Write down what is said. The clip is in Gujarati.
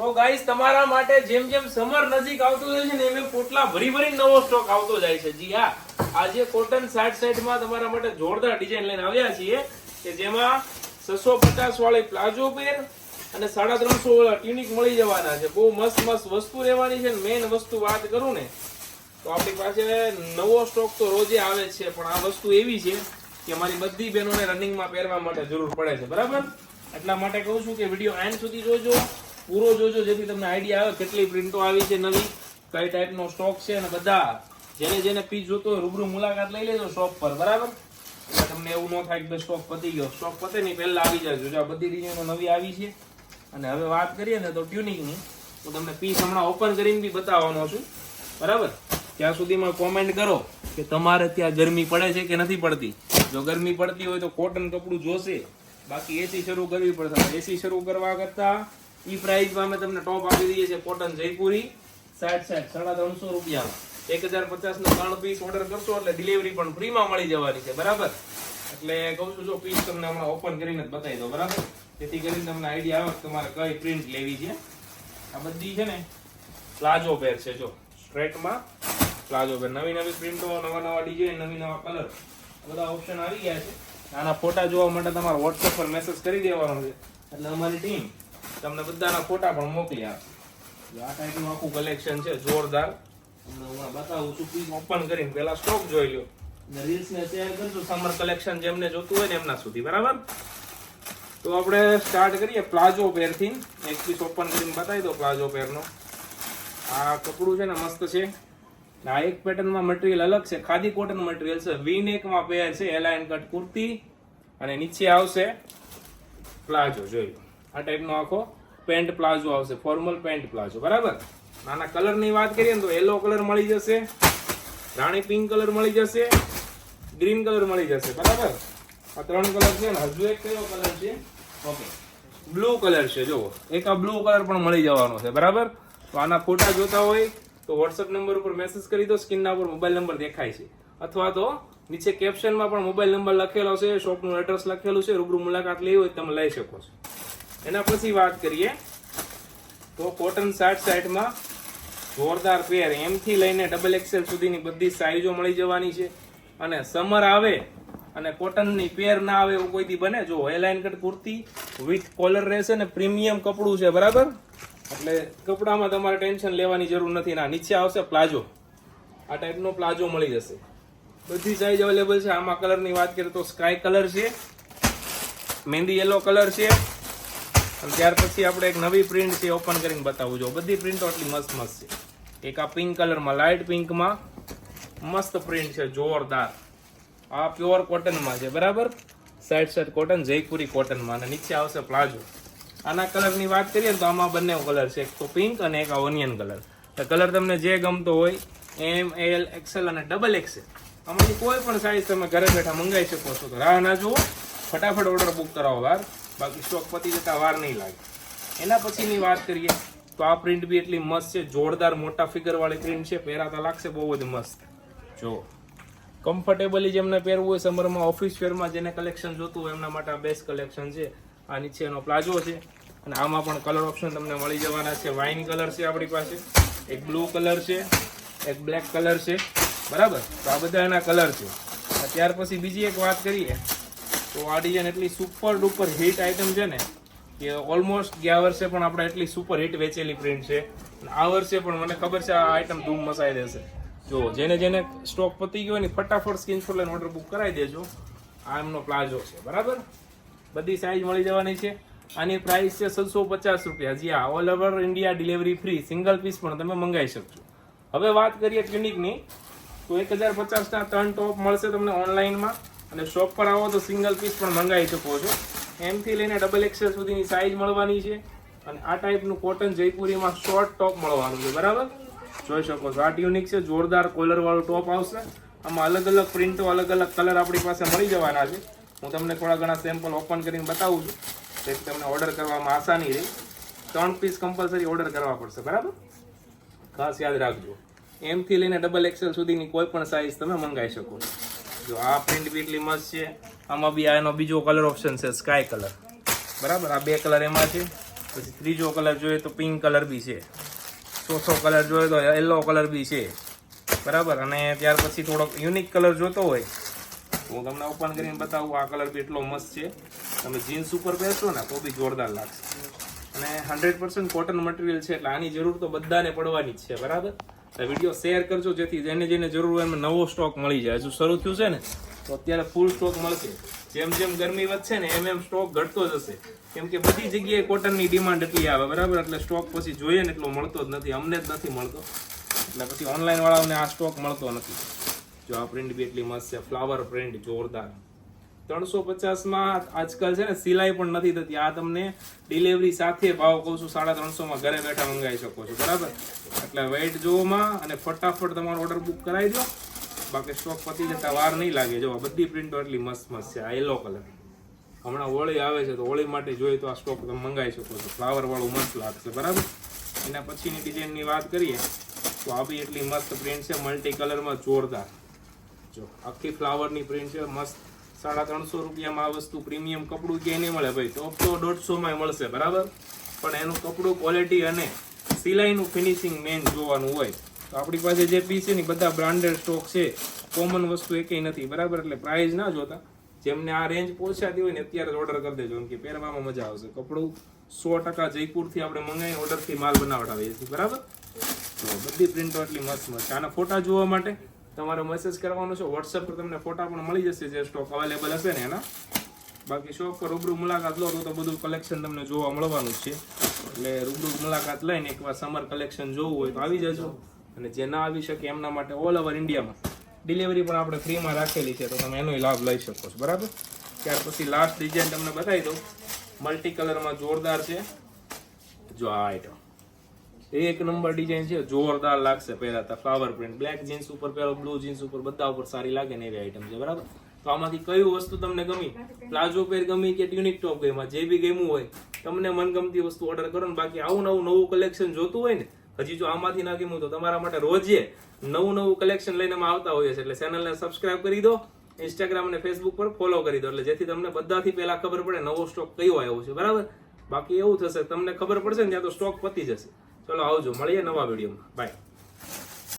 તો ગાઈસ તમારા માટે જેમ જેમ સમર નજીક આવતું જાય છે ને એમ એમ પોટલા ભરી ભરી નવો સ્ટોક આવતો જાય છે. જી હા, આજે કોટન સાઈડ સાઈડમાં તમારા માટે જોરદાર ડિઝાઇન લઈને આવ્યા છીએ કે જેમાં છસો પચાસ વાળી પ્લાઝો પેર અને સાડા ત્રણસો વાળા ટ્યુનિક મળી જવાના છે. બહુ મસ્ત મસ્ત વસ્તુ રહેવાની છે મેઇન વસ્તુ વાત કરું ને, તો આપણી પાસે નવો સ્ટોક તો રોજે આવે છે, પણ આ વસ્તુ એવી છે કે અમારી બધી બહેનોને રનિંગમાં પહેરવા માટે જરૂર પડે છે. બરાબર? એટલા માટે કહું છું કે વીડિયો એન્ડ સુધી જોજો. પૂરો જોજો, જેથી તમને આઈડિયા આવે કેટલી પ્રિન્ટો આવી છે નવી, કઈ ટાઈપનો સ્ટોક છે અને બધા. જેને જેને પીસ જોતો હોય રૂબરૂ મુલાકાત લઈ લેજો શોપ પર, બરાબર? એટલે તમને એવું ન થાય કે સ્ટોક પતી ગયો. સ્ટોક પતે નહીં, પહેલાં આવી જાય. જોજો, આ બધી ડિઝાઇનો નવી આવી છે. અને હવે વાત કરીએ ને તો ટ્યુનિંગની હું તમને પીસ હમણાં ઓપન કરીને બી બતાવવાનો છું. બરાબર? ત્યાં સુધીમાં કોમેન્ટ કરો કે તમારે ત્યાં ગરમી પડે છે કે નથી પડતી. જો ગરમી પડતી હોય તો કોટન કપડું જોશે. બાકી એસી શરૂ કરવી પડશે. એસી શરૂ કરવા કરતા ઈ પ્રાઇસમાં અમે તમને ટોપ આપી દઈએ છીએ કોટન જયપુરી, સાઠ સાઠ, સાડા ત્રણસો રૂપિયામાં. એક હજાર પચાસ નો ત્રણ પીસ ઓર્ડર કરશો એટલે ડિલિવરી પણ ફ્રીમાં મળી જવાની છે, બરાબર? એટલે કહું છું જો પીસ તમને હમણાં ઓપન કરીને જ બતાવી દો બરાબર? જેથી કરીને તમને આઈડિયા આવે તમારે કઈ પ્રિન્ટ લેવી છે. આ બધી છે ને પ્લાઝો પેર છે, જો. સ્ટ્રેટમાં પ્લાઝો પેર નવી નવી પ્રિન્ટો નવા નવા ડિઝાઇન નવી નવા કલર બધા ઓપ્શન આવી ગયા છે. આના ફોટા જોવા માટે તમારે વોટ્સએપ પર મેસેજ કરી દેવાનો છે. એટલે અમારી ટીમ તમને બધાના ફોટા પણ મોકલી આપશે આ ટાઈપનું આખું કલેક્શન છે, જોરદાર. તમને હું બતાવું છું પ્લીઝ ઓપન કરીને પહેલા સ્ટોક જોઈ લો ને રીલ્સ ને શેર કરજો સમર કલેક્શન જેમને જોતું હોય ને એમના સુધી, બરાબર? તો આપણે સ્ટાર્ટ કરીએ પ્લાઝો પેરથી. એક પીસ ઓપન કરીને બતાવી દો પ્લાઝો પેરનો. આ કપડું છે ને મસ્ત છે. આ એક પેટર્નમાં મટીરિયલ અલગ છે. ખાદી કોટન મટીરિયલ છે. વી નેકમાં પેર છે એલાઇન કટ કુર્તી. અને નીચે આવશે પ્લાઝો, જોઈ લો. આ ટાઈપનો આખો પેન્ટ પ્લાઝો આવશે ફોર્મલ પેન્ટ પ્લાઝો બરાબર? નાના કલરની વાત કરીએ ને તો યલો કલર મળી જશે, રાણી પિંક કલર મળી જશે ગ્રીન કલર મળી જશે, બરાબર? આ ત્રણ કલર છે ને, હજુ એક કયો કલર છે? ઓકે બ્લુ કલર છે, જુઓ. એક આ બ્લુ કલર પણ મળી જવાનો છે, બરાબર? તો આના ફોટા જોતા હોય તો વોટ્સઅપ નંબર ઉપર મેસેજ કરી દો સ્ક્રીનના ઉપર મોબાઈલ નંબર દેખાય છે. અથવા તો નીચે કેપ્શનમાં પણ મોબાઈલ નંબર લખેલો છે શોપનું એડ્રેસ લખેલું છે, રૂબરૂ મુલાકાત લેવી હોય તમે લઈ શકો છો. એના પછી વાત કરીએ તો કોટન સાઠ સાઈડમાં જોરદાર પેર એમથી લઈને ડબલ એક્સેલ સુધીની બધી સાઈઝો મળી જવાની છે. અને સમર આવે અને કોટનની પેર ના આવે એવું કોઈ દી બને, જો હેલાઇન કટ કુર્તી વિથ કોલર રહેશે ને પ્રીમિયમ કપડું છે, બરાબર? એટલે કપડામાં તમારે ટેન્શન લેવાની જરૂર નથી. ના, નીચે આવશે, પ્લાઝો. આ ટાઈપનો પ્લાઝો મળી જશે. બધી સાઈઝ અવેલેબલ છે. આમાં કલરની વાત કરીએ તો સ્કાય કલર છે, મહેંદી યલો કલર છે અને ત્યાર પછી આપણે એક નવી પ્રિન્ટ છે ઓપન કરીને બતાવું જો બધી પ્રિન્ટો આટલી મસ્ત મસ્ત છે. એક આ પિંક કલરમાં લાઇટ પિંકમાં મસ્ત પ્રિન્ટ છે, જોરદાર. આ પ્યોર કોટનમાં છે, બરાબર? સાઈડ સાઈડ કોટન જયપુરી કોટનમાં અને નીચે આવશે પ્લાઝો આના કલરની વાત કરીએ તો આમાં બંને કલર છે. એક તો પિંક અને એક આ ઓનિયન કલર કલર તમને જે ગમતો હોય એમ એલ એક્સેલ અને ડબલ એક્સેલ આમાંથી કોઈ પણ સાઈઝ તમે ઘરે બેઠા મંગાવી શકો છો. તો રાહ ના જુઓ. ફટાફટ ઓર્ડર બુક કરાવો વાર બાકી સ્ટોક પતી જતા વાર નહીં લાગે. એના પછીની વાત કરીએ, તો આ પ્રિન્ટ બી એટલી મસ્ત છે, જોરદાર મોટા ફિગર વાળી પ્રિન્ટ છે, પહેરાતા લાગશે બહુ જ મસ્ત. જો કમ્ફર્ટેબલી જેમને પહેરવું હોય સમરમાં ઓફિસ વેરમાં જેને કલેક્શન જોતું હોય, એમના માટે બેસ્ટ કલેક્શન છે. આ નીચે એનો પ્લાઝો છે, અને આમાં પણ કલર ઓપ્શન તમને મળી જવાના છે. વાઇન કલર છે આપણી પાસે, એક બ્લુ કલર છે, એક બ્લેક કલર છે. બરાબર? તો આ બધા એના કલર છે. ત્યાર પછી બીજી એક વાત કરીએ તો આ ડિઝાઇન એટલી સુપર ડુપર હિટ આઇટમ છે ને કે ઓલમોસ્ટ ગયા વર્ષે પણ આપણે એટલી સુપર હિટ વેચેલી પ્રિન્ટ છે. આ વર્ષે પણ મને ખબર છે આ આઇટમ ધૂમ મસાઈ દેશે. જો, જેને જેને સ્ટોક પતી ગયો ને ફટાફટ સ્ક્રીનશોટ લઈને ઓર્ડર બુક કરાવી દેજો. આ એમનો પ્લાઝો છે, બરાબર? બધી સાઇઝ મળી જવાની છે. આની પ્રાઇસ છે છસો પચાસ રૂપિયા. જી હા all over India delivery free single piece પણ તમે મંગાવી શકશો. હવે વાત કરીએ ક્લિનિકની તો એક હજાર પચાસના ત્રણ ટોપ મળશે તમને ઓનલાઈનમાં અને શોપ પર આવો તો સિંગલ પીસ પણ મંગાવી શકો છો. એમથી લઈને ડબલ એક્સેલ સુધીની સાઇઝ મળવાની છે. અને આ ટાઈપનું કોટન જયપુરીમાં શોર્ટ ટોપ મળવાનું છે, બરાબર? જોઈ શકો છો. આ ટ્યુનિક છે, જોરદાર કોલરવાળું ટોપ આવશે. આમાં અલગ અલગ પ્રિન્ટો અલગ અલગ કલર આપણી પાસે મળી જવાના છે. હું તમને થોડા ઘણા સેમ્પલ ઓપન કરીને બતાવું છું. જેથી તમને ઓર્ડર કરવામાં આસાની રહે. ત્રણ પીસ કમ્પલસરી ઓર્ડર કરવા પડશે, બરાબર? ખાસ યાદ રાખજો. એમથી લઈને ડબલ એક્સેલ સુધીની કોઈ પણ સાઇઝ તમે મંગાવી શકો છો. જો આ પ્રિન્ટ બી એટલી મસ્ત છે. આમાં બી આ એનો બીજો કલર ઓપ્શન છે સ્કાય કલર બરાબર? આ બે કલર એમાં છે. પછી ત્રીજો કલર જોઈએ તો પિંક કલર બી છે. ચોથો કલર જોઈએ તો યલો કલર બી છે. બરાબર? અને ત્યાર પછી થોડોક યુનિક કલર જોતો હોય, હું તમને ઓપન કરીને બતાવું, આ કલર બી એટલો મસ્ત છે. તમે જીન્સ ઉપર પહેરશો ને, તો બી જોરદાર લાગશે. અને હંડ્રેડ પર્સન્ટ કોટન મટીરિયલ છે, એટલે આની જરૂર તો બધાને પડવાની જ છે, બરાબર? વીડિયો શેર કરજો જેથી જેને જેને જરૂર હોય એમને નવો સ્ટોક મળી જાય. હજુ શરૂ થયું છે ને, તો અત્યારે ફૂલ સ્ટોક મળશે. જેમ જેમ ગરમી વધશે ને, એમ એમ સ્ટોક ઘટતો જશે. કેમ કે બધી જગ્યાએ કોટનની ડિમાન્ડ એટલી આવે, બરાબર? એટલે સ્ટોક પછી જોઈએ ને, એટલો મળતો જ નથી, અમને જ નથી મળતો. એટલે પછી ઓનલાઈન વાળાઓને આ સ્ટોક મળતો નથી. જો આ પ્રિન્ટ બી એટલી મસ્ત છે ફ્લાવર પ્રિન્ટ જોરદાર. ત્રણસો પચાસમાં આજકાલ છે ને સિલાઈ પણ નથી થતી. આ તમને ડિલિવરી સાથે ભાવ કહું છું સાડા ત્રણસોમાં ઘરે બેઠા મંગાવી શકો છો. બરાબર? એટલે વેઇટ જોવામાં અને ફટાફટ તમારો ઓર્ડર બુક કરાવી દો. બાકી સ્ટોક પતી જતા વાર નહીં લાગે. જો બધી પ્રિન્ટો એટલી મસ્ત મસ્ત છે. આ યલો કલર હમણાં હોળી આવે છે, તો હોળી માટે જોઈએ તો આ સ્ટોક તમે મંગાવી શકો છો. ફ્લાવરવાળું મસ્ત લાગશે. બરાબર? એના પછીની ડિઝાઇનની વાત કરીએ, તો આ બી એટલી મસ્ત પ્રિન્ટ છે મલ્ટી કલરમાં જોરદાર. જો, આખી ફ્લાવરની પ્રિન્ટ છે, મસ્ત સાડા ત્રણસો રૂપિયામાં આ વસ્તુ પ્રીમિયમ કપડું ક્યાંય નહીં મળે ભાઈ. ટોપ તો દોઢસોમાં મળશે, બરાબર? પણ એનું કપડું ક્વોલિટી અને સિલાઈનું ફિનિશિંગ મેન જોવાનું હોય. તો આપણી પાસે જે પીસ છે ને બધા બ્રાન્ડેડ સ્ટોક છે. કોમન વસ્તુ એકેય નથી, બરાબર? એટલે પ્રાઇઝ ના જોતા. જેમને આ રેન્જ પહોંચાતી હોય ને, અત્યારે ઓર્ડર કરી દેજો. કેમ કે પહેરવામાં મજા આવશે. કપડું સો ટકા જયપુરથી આપણે મંગાવીને ઓર્ડરથી માલ બનાવડાવીએ છીએ, બરાબર? તો બધી પ્રિન્ટો એટલી મસ્ત મસ્ત આના ફોટા જોવા માટે તમારે મેસેજ કરવાનો છે. વોટ્સએપ પર તમને ફોટા પણ મળી જશે જે સ્ટોક અવેલેબલ હશે ને એના. બાકી શોપ પર રૂબરૂ મુલાકાત લો તો બધું કલેક્શન તમને જોવા મળવાનું છે. એટલે રૂબરૂ મુલાકાત લઈને એકવાર સમર કલેક્શન જોવું હોય તો આવી જજો. અને જે ના આવી શકે એમના માટે ઓલ ઓવર ઇન્ડિયામાં ડિલિવરી પણ આપણે ફ્રીમાં રાખેલી છે તો તમે એનો લાભ લઈ શકો છો. બરાબર? ત્યાર પછી લાસ્ટ ડિઝાઇન તમને બતાવી દઉં. મલ્ટી કલરમાં જોરદાર છે. જો આ આઈટમ એક નંબર ડિઝાઇન છે, જોરદાર લાગશે પહેરાતા ફ્લાવર પ્રિન્ટ બ્લેક જીન્સ ઉપર પહેરો બ્લુ જીન્સ ઉપર બધા ઉપર સારી લાગે ને એવી આઈટમ છે, બરાબર? તો આમાંથી કયું વસ્તુ તમને ગમી? પ્લાઝો પેર ગમી કે ટ્યુનિક ટોપ ગમ્યા જે બી ગમ્યું હોય, તમને મનગમતી વસ્તુ ઓર્ડર કરો ને બાકી આવું નવું નવું કલેક્શન જોતું હોય ને, હજી જો આમાંથી ના ગમ્યું તો તમારા માટે રોજે નવું નવું કલેક્શન લઈને અમે આવતા હોઈએ છીએ. એટલે ચેનલને સબસ્ક્રાઇબ કરી દો ઇન્સ્ટાગ્રામ અને ફેસબુક પર ફોલો કરી દો. એટલે જેથી તમને બધાથી પહેલા ખબર પડે નવો સ્ટોક કયો આવ્યો છે, બરાબર? બાકી એવું થશે, તમને ખબર પડશે ને ત્યાં તો સ્ટોક પતી જશે. ચલો આવજો મળીએ નવા વિડીયોમાં. બાય